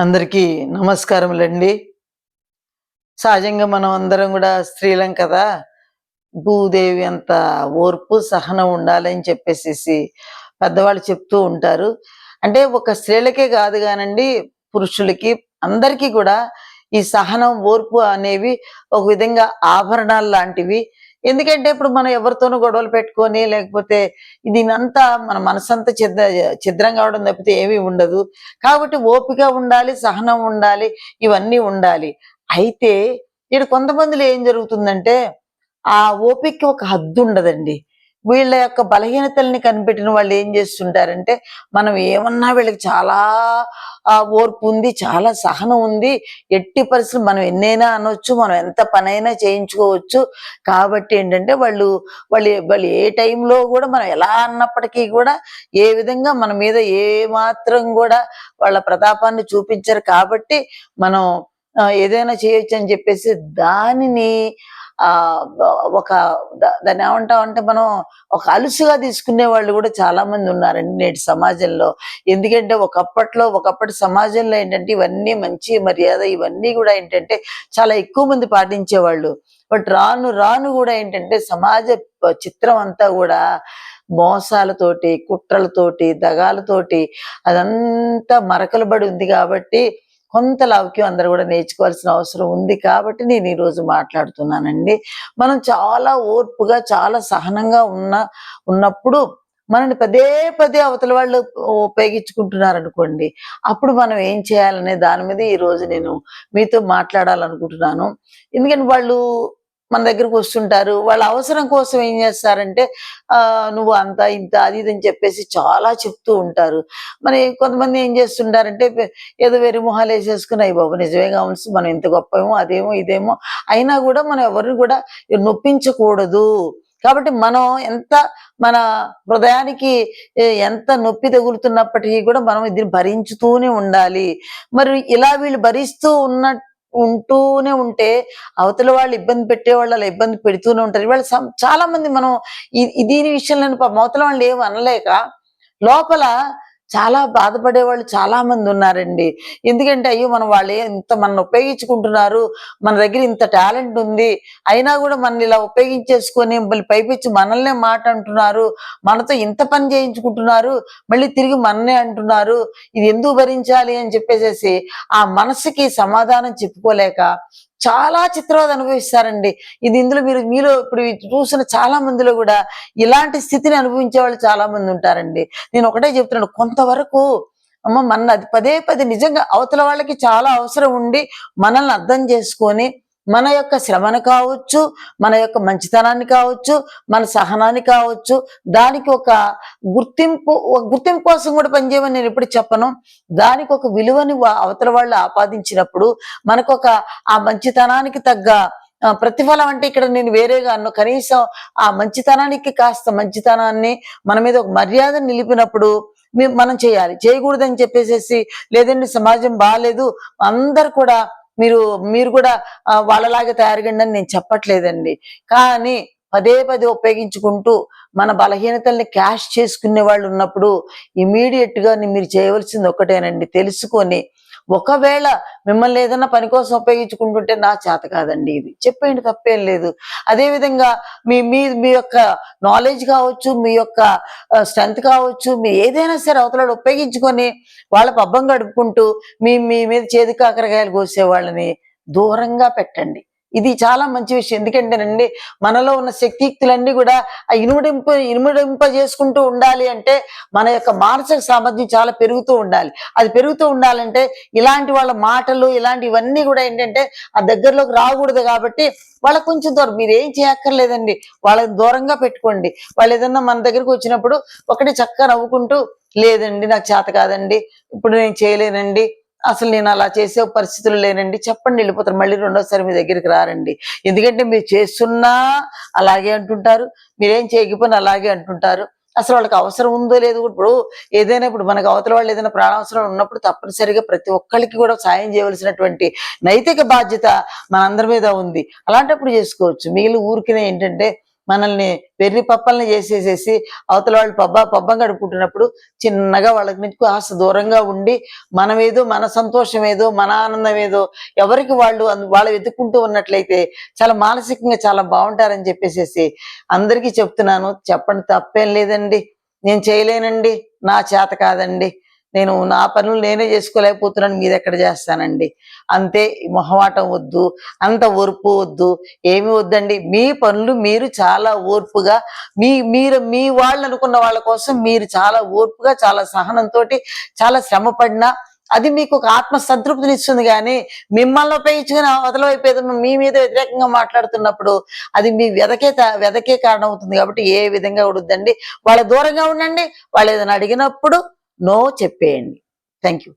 అందరికీ నమస్కారములండి. సహజంగా మనం అందరం కూడా స్త్రీలం కదా. భూదేవి అంత ఓర్పు సహనం ఉండాలని చెప్పేసి పెద్దవాళ్ళు చెప్తూ ఉంటారు. అంటే ఒక స్త్రీలకే కాదు కానండి పురుషులకి అందరికీ కూడా ఈ సహనం ఓర్పు అనేవి ఒక విధంగా ఆభరణాలు లాంటివి ఎందుకంటే ఇప్పుడు మనం ఎవరితోనూ గొడవలు పెట్టుకొని లేకపోతే దీనంతా మన మనసంతా చిద్ర చిద్రం కావడం తప్పితే ఏమీ ఉండదు. కాబట్టి ఓపిక ఉండాలి సహనం ఉండాలి ఇవన్నీ ఉండాలి. అయితే ఇక్కడ కొంతమందిలో ఏం జరుగుతుందంటే ఆ ఓపికకి ఒక హద్దు ఉండదండి. వీళ్ళ యొక్క బలహీనతల్ని కనిపెట్టిన వాళ్ళు ఏం చేస్తుంటారంటే మనం ఏమన్నా వీళ్ళకి చాలా ఓర్పు ఉంది చాలా సహనం ఉంది ఎట్టి పరిస్థితులు మనం ఎన్నైనా అనొచ్చు మనం ఎంత పనైనా చేయించుకోవచ్చు. కాబట్టి ఏంటంటే వాళ్ళు వాళ్ళు వాళ్ళు ఏ టైంలో కూడా మనం ఎలా అన్నప్పటికీ కూడా ఏ విధంగా మన మీద ఏ మాత్రం కూడా వాళ్ళ ప్రతాపాన్ని చూపించరు. కాబట్టి మనం ఏదైనా చేయొచ్చు అని చెప్పేసి దానిని ఆ ఒక దాన్ని ఏమంటాం అంటే మనం ఒక అలుసుగా తీసుకునే వాళ్ళు కూడా చాలా మంది ఉన్నారండి నేటి సమాజంలో. ఎందుకంటే ఒకప్పట్లో ఒకప్పటి సమాజంలో ఏంటంటే ఇవన్నీ మంచి మర్యాద ఇవన్నీ కూడా ఏంటంటే చాలా ఎక్కువ మంది పాటించేవాళ్ళు. బట్ రాను రాను కూడా ఏంటంటే సమాజ చిత్రం అంతా కూడా మోసాలతోటి కుట్రలతోటి దగాలతోటి అదంతా మరకలబడి ఉంది కాబట్టి కొంత లౌక్యం అందరూ కూడా నేర్చుకోవాల్సిన అవసరం ఉంది కాబట్టి నేను ఈరోజు మాట్లాడుతున్నానండి. మనం చాలా ఓర్పుగా చాలా సహనంగా ఉన్న ఉన్నప్పుడు మనని పదే పదే అవతల వాళ్ళు ఉపయోగించుకుంటున్నారు అనుకోండి అప్పుడు మనం ఏం చేయాలనే దాని మీద ఈ రోజు నేను మీతో మాట్లాడాలనుకుంటున్నాను. ఎందుకంటే వాళ్ళు మన దగ్గరకు వస్తుంటారు. వాళ్ళ అవసరం కోసం ఏం చేస్తారంటే ఆ నువ్వు అంత ఇంత అది ఇది అని చెప్పేసి చాలా చెప్తూ ఉంటారు. మరి కొంతమంది ఏం చేస్తుంటారంటే ఏదో వేరే మొహాలు వేసేసుకుని అయ్యి బాబు నిజమే కావచ్చు మనం ఇంత గొప్పమో అదేమో ఇదేమో అయినా కూడా మనం ఎవరిని కూడా నొప్పించకూడదు. కాబట్టి మనం ఎంత మన హృదయానికి ఎంత నొప్పి తగులుతున్నప్పటికీ కూడా మనం ఇది భరించుతూనే ఉండాలి. మరి ఇలా వీళ్ళు భరిస్తూ ఉన్న ఉంటూనే ఉంటే అవతల వాళ్ళు ఇబ్బంది పెట్టే వాళ్ళు అలా ఇబ్బంది పెడుతూనే ఉంటారు. వాళ్ళు చాలా మంది మనం ఇది దీని విషయంలో పాపం అవతల వాళ్ళు ఏం అనలేక లోపల చాలా బాధపడే వాళ్ళు చాలా మంది ఉన్నారండి. ఎందుకంటే అయ్యో మనం వాళ్ళు ఇంత మన ఉపయోగించుకుంటున్నారు. మన దగ్గర ఇంత టాలెంట్ ఉంది. అయినా కూడా మనల్ని ఇలా ఉపయోగించేసుకొని మళ్ళీ పైపించి మనల్నే మాట అంటున్నారు. మనతో ఇంత పని చేయించుకుంటున్నారు. మళ్ళీ తిరిగి మననే అంటున్నారు. ఇది ఎందుకు భరించాలి అని చెప్పేసేసి ఆ మనసుకి సమాధానం చెప్పుకోలేక చాలా చిత్రవద అనుభవిస్తారండి. ఇది ఇందులో మీరు మీలో ఇప్పుడు చూసిన చాలా మందిలో కూడా ఇలాంటి స్థితిని అనుభవించే వాళ్ళు చాలా మంది ఉంటారండి. నేను ఒకటే చెప్తున్నాను కొంతవరకు అమ్మ మన పదే పదే నిజంగా అవతల వాళ్ళకి చాలా అవసరం ఉండి మనల్ని అర్థం చేసుకొని మన యొక్క శ్రమను కావచ్చు మన యొక్క మంచితనాన్ని కావచ్చు మన సహనాన్ని కావచ్చు దానికి ఒక గుర్తింపు గుర్తింపు కోసం కూడా పనిచేయమని నేను ఎప్పుడు చెప్పను. దానికి ఒక విలువని వా- అవతల వాళ్ళు ఆపాదించినప్పుడు మనకు ఒక ఆ మంచితనానికి తగ్గ ప్రతిఫలం అంటే ఇక్కడ నేను వేరేగా అన్ను. కనీసం ఆ మంచితనానికి కాస్త మంచితనాన్ని మన మీద ఒక మర్యాద నిలిపినప్పుడు మనం చేయాలి. చేయకూడదని చెప్పేసేసి లేదండి సమాజం బాగాలేదు అందరు కూడా మీరు మీరు కూడా వాళ్ళలాగే తయారుగండి అని నేను చెప్పట్లేదండి. కానీ పదే పదే ఉపయోగించుకుంటూ మన బలహీనతల్ని క్యాష్ చేసుకునే వాళ్ళు ఉన్నప్పుడు ఇమీడియట్గా మీరు చేయవలసింది ఒకటేనండి. తెలుసుకొని ఒకవేళ మిమ్మల్ని ఏదైనా పని కోసం ఉపయోగించుకుంటుంటే నా చేత కాదండి ఇది. చెప్పేయండి తప్పేం లేదు. అదేవిధంగా మీ మీ మీ యొక్క నాలెడ్జ్ కావచ్చు మీ యొక్క స్ట్రెంత్ కావచ్చు మీ ఏదైనా సరే అవతల ఉపయోగించుకొని వాళ్ళ పబ్బం గడుపుకుంటూ మీ మీ మీద చేదు కాకరకాయలు కోసే వాళ్ళని దూరంగా పెట్టండి. ఇది చాలా మంచి విషయం. ఎందుకంటేనండి మనలో ఉన్న శక్తియుక్తులన్నీ కూడా ఆ ఇనుమడింపు ఇనుమడింప చేసుకుంటూ ఉండాలి అంటే మన యొక్క మానసిక సామర్థ్యం చాలా పెరుగుతూ ఉండాలి. అది పెరుగుతూ ఉండాలంటే ఇలాంటి వాళ్ళ మాటలు ఇలాంటివన్నీ కూడా ఏంటంటే ఆ దగ్గరలోకి రాకూడదు కాబట్టి వాళ్ళ కొంచెం దూరం. మీరు ఏం చేయక్కర్లేదండి. వాళ్ళకి దూరంగా పెట్టుకోండి. వాళ్ళు ఏదన్నా మన దగ్గరికి వచ్చినప్పుడు ఒకటి చక్కగా నవ్వుకుంటూ లేదండి నాకు చేత కాదండి. ఇప్పుడు నేను చేయలేనండి. అసలు నేను అలా చేసే పరిస్థితులు లేనండి. చెప్పండి వెళ్ళిపోతారు. మళ్ళీ రెండోసారి మీ దగ్గరికి రారండి. ఎందుకంటే మీరు చేస్తున్నా అలాగే అంటుంటారు. మీరేం చేయకపోయినా అలాగే అంటుంటారు. అసలు వాళ్ళకి అవసరం ఉందో లేదు ఇప్పుడు ఏదైనా ఇప్పుడు మనకు అవతల వాళ్ళు ఏదైనా ప్రాణావసరం ఉన్నప్పుడు తప్పనిసరిగా ప్రతి ఒక్కరికి కూడా సాయం చేయవలసినటువంటి నైతిక బాధ్యత మనందరి మీద ఉంది. అలాంటప్పుడు చేసుకోవచ్చు. మిగిలిన ఊరికినే ఏంటంటే మనల్ని వెర్రి పప్పల్ని చేసేసేసి అవతల వాళ్ళు పబ్బా పబ్బం గడుపుకుంటున్నప్పుడు చిన్నగా వాళ్ళకి నుంచి కాస్త దూరంగా ఉండి మనమేదో మన సంతోషం ఏదో మన ఆనందం ఏదో ఎవరికి వాళ్ళు అంద- వాళ్ళు వెతుక్కుంటూ ఉన్నట్లయితే చాలా మానసికంగా చాలా బాగుంటారని చెప్పేసేసి అందరికీ చెప్తున్నాను. చెప్పండి తప్పేం లేదండి. నేను చేయలేనండి. నా చేత కాదండి. నేను నా పనులు నేనే చేసుకోలేకపోతున్నాను మీరు ఎక్కడ చేస్తానండి? అంతే మొహమాటం వద్దు అంత ఓర్పు వద్దు ఏమి వద్దండి. మీ పనులు మీరు చాలా ఓర్పుగా మీ మీరు మీ వాళ్ళు అనుకున్న వాళ్ళ కోసం మీరు చాలా ఓర్పుగా చాలా సహనంతో చాలా శ్రమ పడినా అది మీకు ఒక ఆత్మ సంతృప్తిని ఇస్తుంది కానీ మిమ్మల్ని ఉపయోగించుకుని అవతలవైపోయేది ఏదో మీ మీద వ్యతిరేకంగా మాట్లాడుతున్నప్పుడు అది మీ వెదకే వెదకే కారణం అవుతుంది కాబట్టి ఏ విధంగా ఉండొద్దండి వాళ్ళ దూరంగా ఉండండి. వాళ్ళు ఏదైనా అడిగినప్పుడు నో చెప్పేయండి. Thank you